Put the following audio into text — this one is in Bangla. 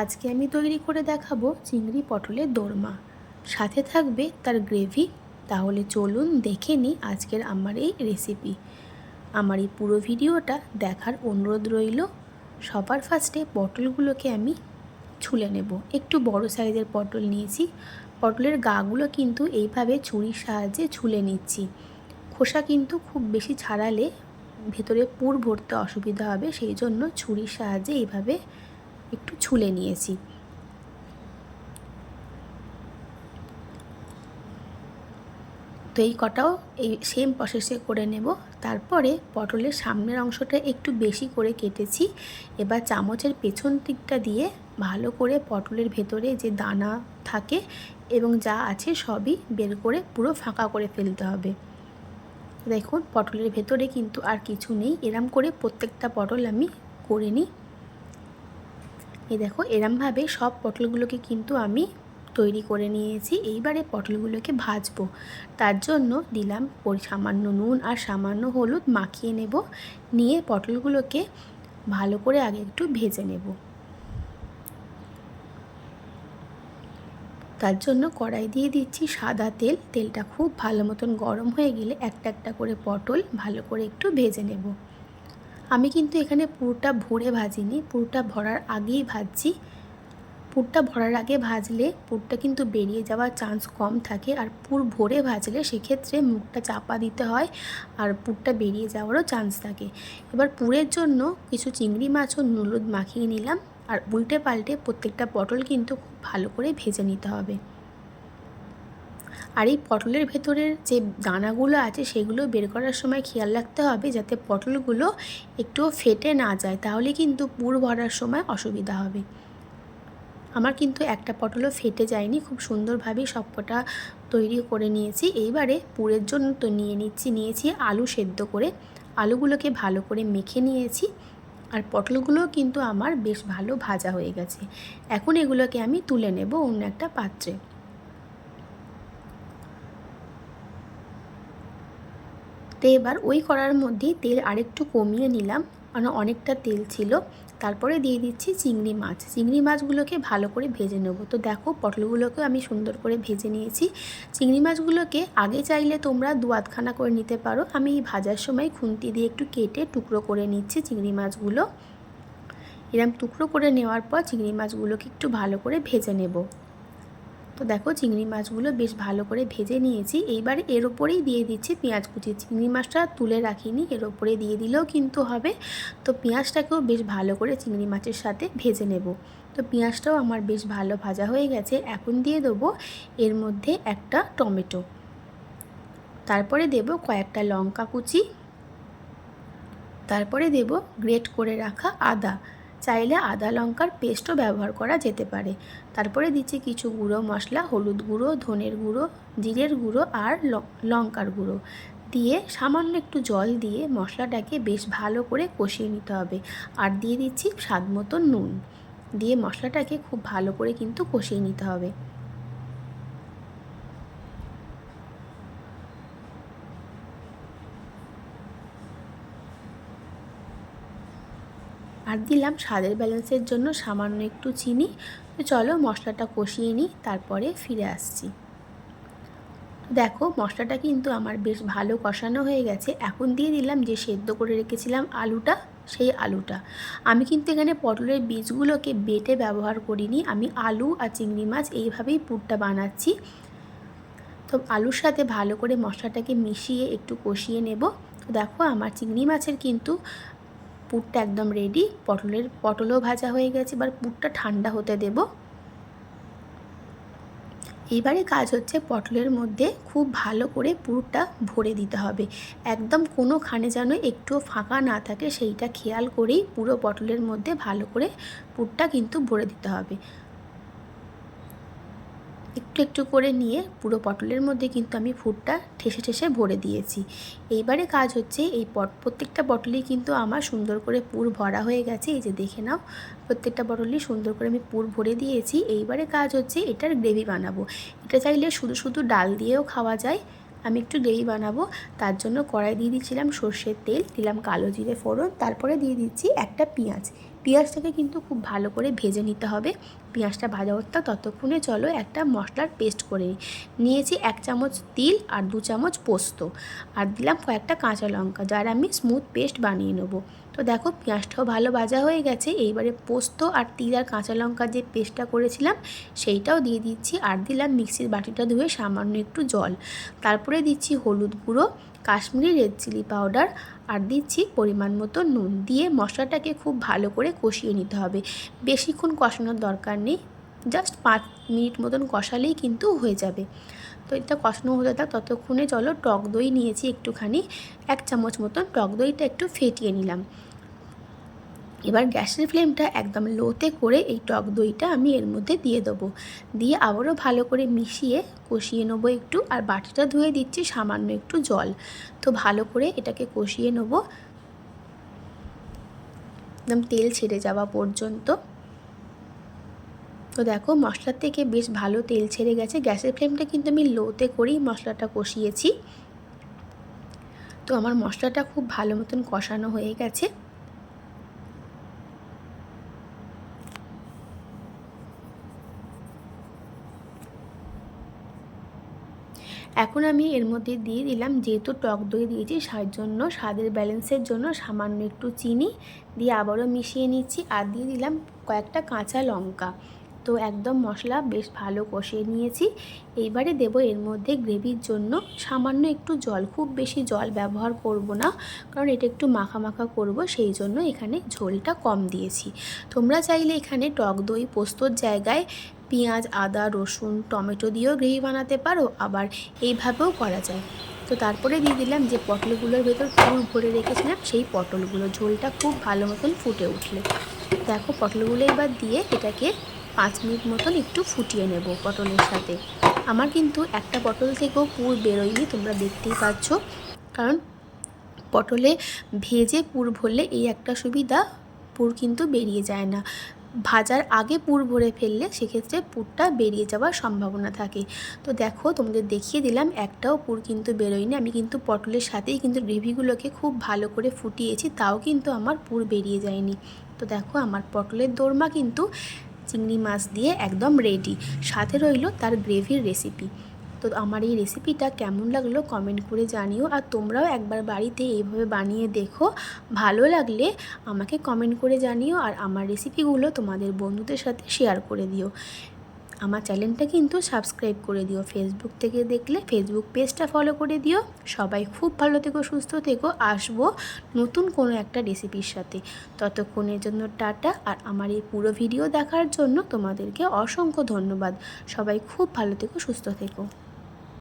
আজকে আমি তৈরি করে দেখাবো চিংড়ি পটলের দোরমা। সাথে থাকবে তার গ্রেভি। তাহলে চলুন দেখে নিই আজকের আমার এই রেসিপি আমার এই পুরো ভিডিওটা দেখার অনুরোধ রইল। সবার ফার্স্টে পটলগুলোকে আমি ছুলে নেব। একটু বড় সাইজের পটল নিয়েছি। পটলের গাগুলো কিন্তু এইভাবে ছুরির সাহায্যে ছুলে নিচ্ছি। খোসা কিন্তু খুব বেশি ছাড়ালে ভেতরে পুর ভরতে অসুবিধা হবে, সেই জন্য ছুরির সাহায্যে এইভাবে একটু ছুলে নিয়েছি। তো এই কটাও এই সেম প্রসেসে করে নেব। তারপরে পটলের সামনের অংশটা একটু বেশি করে কেটেছি। এবার চামচের পেছন দিকটা দিয়ে ভালো করে পটলের ভেতরে যে দানা থাকে এবং যা আছে সবই বের করে পুরো ফাঁকা করে ফেলতে হবে। দেখুন, পটলের ভেতরে কিন্তু আর কিছু নেই। এরম করে প্রত্যেকটা পটল আমি করে নিই। এই দেখো, এরমভাবে সব পটলগুলোকে কিন্তু আমি তৈরি করে নিয়েছি। এইবারে পটলগুলোকে ভাজবো। তার জন্য দিলাম সামান্য নুন আর সামান্য হলুদ মাখিয়ে নেব। নিয়ে পটলগুলোকে ভালো করে আগে একটু ভেজে নেব। তার জন্য কড়াই দিয়ে দিচ্ছি সাদা তেল। তেলটা খুব ভালো মতন গরম হয়ে গেলে একটা একটা করে পটল ভালো করে একটু ভেজে নেব। আমি কিন্তু এখানে পুরটা ভরে ভাজিনি, পুরটা ভরার আগেই ভাজছি। পুরটা ভরার আগে ভাজলে পুরটা কিন্তু বেরিয়ে যাওয়ার চান্স কম থাকে আর পুর ভরে ভাজলে সেক্ষেত্রে মুখটা চাপা দিতে হয় আর পুরটা বেরিয়ে যাওয়ারও চান্স থাকে। এবার পুরের জন্য কিছু চিংড়ি মাছ ও নুলুদ মাখিয়ে নিলাম আর উল্টে পাল্টে প্রত্যেকটা পটল কিন্তু খুব ভালো করে ভেজে নিতে হবে। আর এই পটলের ভেতরের যে দানাগুলো আছে সেগুলো বের করার সময় খেয়াল রাখতে হবে যাতে পটলগুলো একটুও ফেটে না যায়, তাহলে কিন্তু পুর ভরার সময় অসুবিধা হবে। আমার কিন্তু একটা পটলও ফেটে যায়নি, খুব সুন্দরভাবেই সবকটা তৈরি করে নিয়েছি। এইবারে পুরের জন্য তো নিয়ে নিচ্ছি, নিয়েছি আলু সেদ্ধ করে। আলুগুলোকে ভালো করে মেখে নিয়েছি আর পটলগুলোও কিন্তু আমার বেশ ভালো ভাজা হয়ে গেছে। এখন এগুলোকে আমি তুলে নেব অন্য একটা পাত্রে। তো এবার ওই করার মধ্যেই তেল আরেকটু কমিয়ে নিলাম। মানে অনেকটা তেল ছিল। তারপরে দিয়ে দিচ্ছি চিংড়ি মাছ। চিংড়ি মাছগুলোকে ভালো করে ভেজে নেব। তো দেখো পটলগুলোকে আমি সুন্দর করে ভেজে নিয়েছি। চিংড়ি মাছগুলোকে আগে চাইলে তোমরা দু আধখানা করে নিতে পারো। আমি এই ভাজার সময় খুন্তি দিয়ে একটু কেটে টুকরো করে নিচ্ছি চিংড়ি মাছগুলো। এরম টুকরো করে নেওয়ার পর চিংড়ি মাছগুলোকে একটু ভালো করে ভেজে নেব। তো দেখো চিংড়ি মাছগুলো বেশ ভালো করে ভেজে নিয়েছি। এইবার এর ওপরেই দিয়ে দিচ্ছি পেঁয়াজ কুচি। চিংড়ি মাছটা তুলে রাখিনি, এর ওপরে দিয়ে দিলেও কিন্তু হবে। তো পেঁয়াজটাকেও বেশ ভালো করে চিংড়ি মাছের সাথে ভেজে নেব। তো পেঁয়াজটাও আমার বেশ ভালো ভাজা হয়ে গেছে। এখন দিয়ে দেবো এর মধ্যে একটা টমেটো। তারপরে দেব কয়েকটা লঙ্কা কুচি। তারপরে দেব গ্রেট করে রাখা আদা। চাইলে আদা লঙ্কার পেস্টও ব্যবহার করা যেতে পারে। তারপরে দিচ্ছি কিছু গুঁড়ো মশলা, হলুদ গুঁড়ো, ধনের গুঁড়ো, জিরের গুঁড়ো আর লঙ্কার গুঁড়ো। দিয়ে সামান্য একটু জল দিয়ে মশলাটাকে বেশ ভালো করে কষিয়ে নিতে হবে। আর দিয়ে দিচ্ছি স্বাদ মতো নুন। দিয়ে মশলাটাকে খুব ভালো করে কিন্তু কষিয়ে নিতে হবে। আর দিলাম স্বাদের ব্যালেন্সের জন্য সামান্য একটু চিনি। তো চলো মশলাটা কষিয়ে নিই, তারপরে ফিরে আসছি। দেখো মশলাটা কিন্তু আমার বেশ ভালো কষানো হয়ে গেছে। এখন দিয়ে দিলাম যে সেদ্ধ করে রেখেছিলাম আলুটা, সেই আলুটা। আমি কিন্তু এখানে পটলের বীজগুলোকে বেটে ব্যবহার করিনি। আমি আলু আর চিংড়ি মাছ এইভাবেই পুরটা বানাচ্ছি। তো আলুর সাথে ভালো করে মশলাটাকে মিশিয়ে একটু কষিয়ে নেব। দেখো আমার চিংড়ি মাছের কিন্তু পুরটা একদম রেডি পটলের, পটলও ভাজা হয়ে গেছে, এবার পুরটা ঠান্ডা হতে দেব। এবারে কাজ হচ্ছে পটলের মধ্যে খুব ভালো করে পুরটা ভরে দিতে হবে। একদম কোনোখানে যেন একটুও ফাঁকা না থাকে, সেইটা খেয়াল করেই পুরো পটলের মধ্যে ভালো করে পুরটা কিন্তু ভরে দিতে হবে। একটু একটু করে নিয়ে পুরো পটলের মধ্যে কিন্তু আমি ফুটটা ঠেসে ঠেসে ভরে দিয়েছি। এইবারে কাজ হচ্ছে এই পট, প্রত্যেকটা বটলেই কিন্তু আমার সুন্দর করে পুর ভরা হয়ে গেছে। এই যে দেখে নাও, প্রত্যেকটা বটলই সুন্দর করে আমি পুর ভরে দিয়েছি। এইবারে কাজ হচ্ছে এটার গ্রেভি বানাবো। এটা চাইলে শুধু শুধু ডাল দিয়েও খাওয়া যায়। আমি একটু গ্রেভি বানাবো। তার জন্য কড়াই দিয়ে দিচ্ছিলাম সর্ষের তেল, দিলাম কালো জিরে ফোড়ন, তারপরে দিয়ে দিচ্ছি একটা পেঁয়াজ। পেঁয়াজটাকে কিন্তু খুব ভালো করে ভেজে নিতে হবে। পেঁয়াজটা ভাজা হতে ততক্ষণে চলো একটা মশলার পেস্ট করে নিয়েছি এক চামচ তিল আর দু চামচ পোস্ত। আর দিলাম কয়েকটা কাঁচা লঙ্কা, যার আমি স্মুথ পেস্ট বানিয়ে নেব। তো দেখো পেঁয়াজটাও ভালো ভাজা হয়ে গেছে, এইবারে পোস্ত আর তিল আর কাঁচা লঙ্কা যে পেস্টটা করেছিলাম, সেইটাও দিয়ে দিচ্ছি। আর দিলাম মিক্সির বাটিটা ধুয়ে সামান্য একটু জল। তারপরে দিচ্ছি হলুদ গুঁড়ো কাশ্মীরি রেড চিলি পাউডার আর দিচ্ছি পরিমাণ মতো নুন। দিয়ে মশলাটাকে খুব ভালো করে কষিয়ে নিতে হবে। বেশিক্ষণ কষানোর দরকার নেই। জাস্ট পাঁচ মিনিট মতন কষালেই কিন্তু হয়ে যাবে। তো এটা কষানো হতে থাক ততক্ষণে চলো টক দই নিয়েছি একটুখানি। এক চামচ মতন টক দইটা একটু ফেটিয়ে নিলাম। এবার গ্যাসের ফ্লেমটা একদম লোতে করে এই টক দইটা আমি এর মধ্যে দিয়ে দেবো। দিয়ে আবারও ভালো করে মিশিয়ে কষিয়ে নেব একটু আর বাটিটা ধুয়ে দিচ্ছি সামান্য একটু জল। তো ভালো করে এটাকে কষিয়ে নেব। একদম তেল ছেড়ে যাওয়া পর্যন্ত। তো দেখো মশলার থেকে বেশ ভালো তেল ছেড়ে গেছে। গ্যাসের ফ্লেমটা কিন্তু আমি লোতে করেই মশলাটা কষিয়েছি। তো আমার মশলাটা খুব ভালো মতন কষানো হয়ে গেছে। এখন আমি এর মধ্যে দিয়ে দিলাম যেহেতু টক দই দিয়েছি, সার জন্য, স্বাদের ব্যালেন্সের জন্য সামান্য একটু চিনি দিয়ে আবারও মিশিয়ে নিচ্ছি আর দিয়ে দিলাম কয়েকটা কাঁচা লঙ্কা। তো একদম মশলা বেশ ভালো কষিয়ে নিয়েছি। এইবারে দেব এর মধ্যে গ্রেভির জন্য সামান্য একটু জল, খুব বেশি জল ব্যবহার করব না কারণ এটা একটু মাখা মাখা করব, সেই জন্য এখানে ঝোলটা কম দিয়েছি। তোমরা চাইলে এখানে টক দই পোস্তর জায়গায় পেঁয়াজ, আদা, রসুন, টমেটো দিয়েও গ্রেভি বানাতে পারো, আবার এইভাবেও করা যায়। তো তারপরে দিয়ে দিলাম যে পটলগুলোর ভেতর ফুল ভরে রেখেছিলাম, সেই পটলগুলো ঝোলটা খুব ভালো মতন ফুটে উঠলে। দেখো পটলগুলো এবার দিয়ে এটাকে পাঁচ মিনিট মতন একটু ফুটিয়ে নেব পটলের সাথে। আমার কিন্তু একটা পটল থেকেও পুর বেরোয়নি, তোমরা দেখতেই পাচ্ছ। কারণ পটলে ভেজে পুর ভরলে এই একটা সুবিধা, পুর কিন্তু বেরিয়ে যায় না। ভাজার আগে পুর ভরে ফেললে সেক্ষেত্রে পুরটা বেরিয়ে যাওয়ার সম্ভাবনা থাকে। তো দেখো, তোমাদের দেখিয়ে দিলাম, একটাও পুর কিন্তু বেরোয়নি। আমি কিন্তু পটলের সাথেই কিন্তু গ্রেভিগুলোকে খুব ভালো করে ফুটিয়েছি, তাও কিন্তু আমার পুর বেরিয়ে যায়নি। তো দেখো, আমার পটলের দোরমা কিন্তু চিংড়ি মাছ দিয়ে একদম রেডি সাথে রইল তার গ্রেভির রেসিপি তো আমার এই রেসিপিটা কেমন লাগল কমেন্ট করে জানিও। আর তোমরাও একবার বাড়িতে এইভাবে বানিয়ে দেখো। ভালো লাগলে আমাকে কমেন্ট করে জানিও আর আমার রেসিপিগুলো তোমাদের বন্ধুদের সাথে শেয়ার করে দিও। আমার চ্যানেলটা কিন্তু সাবস্ক্রাইব করে দিও। ফেসবুক থেকে দেখলে ফেসবুক পেজটা ফলো করে দিও। সবাই খুব ভালো থেকো, সুস্থ থেকো। আসব নতুন কোনো একটা রেসিপির সাথে। ততক্ষণের জন্য টাটা। আর আমার এই পুরো ভিডিও দেখার জন্য তোমাদেরকে অসংখ্য ধন্যবাদ। সবাই খুব ভালো থেকো, সুস্থ থেকো।